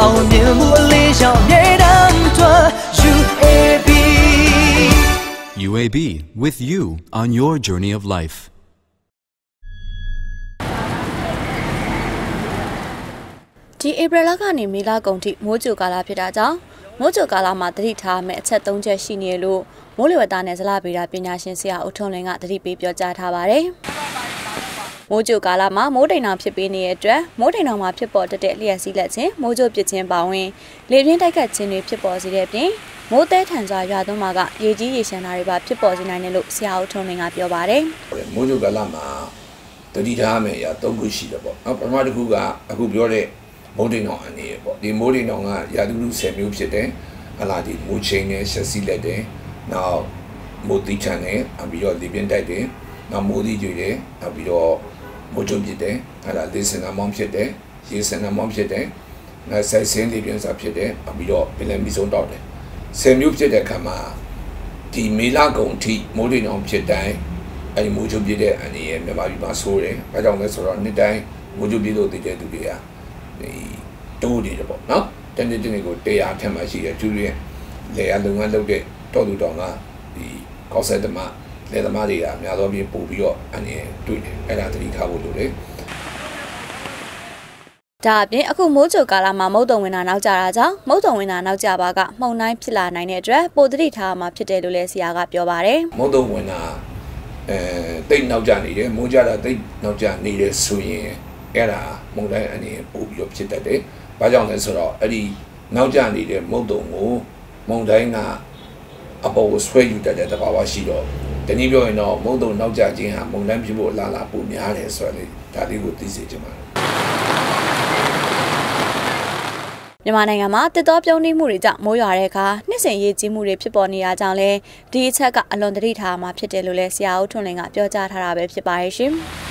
အောင်မြင်မှုအလေးရှောင်မြေတမ်းထွက် UAB UAB with you on your journey of life. ဒီဧပြီလကနေမေလကုန်ထိမိုးကြိုကာလဖြစ်တာကြောင့်မိုးကြိုကာလမှာတတိထားမယ့်အချက်၃ချက်ရှိနေလို့မိုးလေဝသနဲ့ဇလဗေဒပညာရှင်ဆရာဦးထွန်းလင်းကတတိပေးပြောကြားထားပါတယ်။ မိုးကြိုကာလမှာမိုးတိမ်တောင်ဖြစ်ပေးနေတဲ့အတွက်မိုးတိမ်တောင်မှာဖြစ်ပေါ်တတ်တဲ့လျှက်စီးလက်ခြင်းမိုးကြိုပစ်ခြင်းပါဝင်လေပြင်းတိုက်ခတ်ခြင်းတွေဖြစ်ပေါ်စေတဲ့အပြင်မိုးတဲထန်စွာရွာသွန်းမှာကရေကြီးရေရှမ်းတာတွေပါဖြစ်ပေါ်စေနိုင်တယ်လို့ဆရာဦးထွန်းလင်းကပြောပါတယ်။မိုးကြိုကာလမှာတတိထားမယ်အရာ၃ခုရှိတယ်ပေါ့နော်ပထမတစ်ခုကအခုပြောတဲ့မိုးတိမ်တောင်အနေနဲ့ပေါ့ဒီမိုးတိမ်တောင်ကရာသီဥတု10မျိုးဖြစ်တယ်ဟလာဒီမိုးချင်းနဲ့ရှက်စီလက်တယ်နောက်မိုးတိချန်နဲ့ပြီးတော့လေပြင်းတိုက်တယ် နောက်မိုးတိကျွေတယ်နောက်ပြီးတော့မိုးချုံဖြစ်တယ်ဟလာလေစင်နာမောင်းဖြစ်တယ်ရေစင်နာမောင်းဖြစ်တယ်နောက်ဆိုင်စင်းလေပြင်းစာဖြစ်တယ်ပြီးတော့ပင်လယ်မီဆုံးတောက်တယ်10မျိုးဖြစ်တဲ့အခါမှာဒီမေလကုံထိမိုးတိမ်တောင်ဖြစ်တိုင်းအဲဒီမိုးချုပ်ပြည့်တဲ့အနေနဲ့မြန်မာပြည်မှာဆိုးတယ်။အဲကြောင့်လဲဆိုတော့နှစ်တိုင်းမိုးချုပ်ပြည့်လို့တည်တဲ့သူတွေကဒီတိုးနေတယ်ပေါ့နော်။တနေ့တနေ့ကိုတရားထက်မှရှိတယ်သူတွေလေယာလုပ်ငန်းလုပ်တဲ့တော်သူတော်ကဒီကောက်ဆက်သမား လေသမားတွေကအများသောပြင်ပို့ပြီးတော့အနေတွေ့တယ်။အဲ့ဒါသတိထားဖို့လိုတယ်။ဒါအပြင်အခုမိုးကြိုကာလမှာမုတ်တုံဝင်တာနောက်ကျတာကြောင့်မုတ်တုံဝင်တာနောက်ကျပါကမှုန်တိုင်းဖြစ်လာနိုင်တဲ့အတွက်ပိုတတိထားမှာဖြစ်တယ်လို့လည်းဆရာကပြောပါတယ်မုတ်တုံဝင်တာအဲတိတ်နောက်ကျနေတယ်မိုးကြတာတိတ်နောက်ကျနေတယ်ဆိုရင်အဲ့ဒါမုန်တိုင်းအနေနဲ့ပို့ပြီးတော့ဖြစ်တတ်တယ်။ဘာကြောင့်လဲဆိုတော့အဲ့ဒီနောက်ကျနေတဲ့မုတ်တုံကိုမုန်တိုင်းက အပေါ်ကိုဆွဲယူတတ်တဲ့သဘာဝရှိတော့တနည်းပြောရင်တော့မုတ်တုံနောက်ကျခြင်းဟာမုန်တိုင်းဖြစ်ဖို့အလားအလာပိုများတယ်ဆိုတော့လေဒါလေးကိုသိစေချင်ပါတယ်။မြန်မာနိုင်ငံမှာတစ်တော်ပြုံးနှိမှုတွေကြောင့်မိုးရွာတဲ့အခါနှစ်စဉ်ရေကြီးမှုတွေဖြစ်ပေါ်နေရကြောင်းလဲဒီအချက်ကအလွန်တတိထားမှာဖြစ်တယ်လို့လဲဆရာဦးထွန်းလင်းကပြောကြားထားတာပဲဖြစ်ပါရဲ့ရှင်။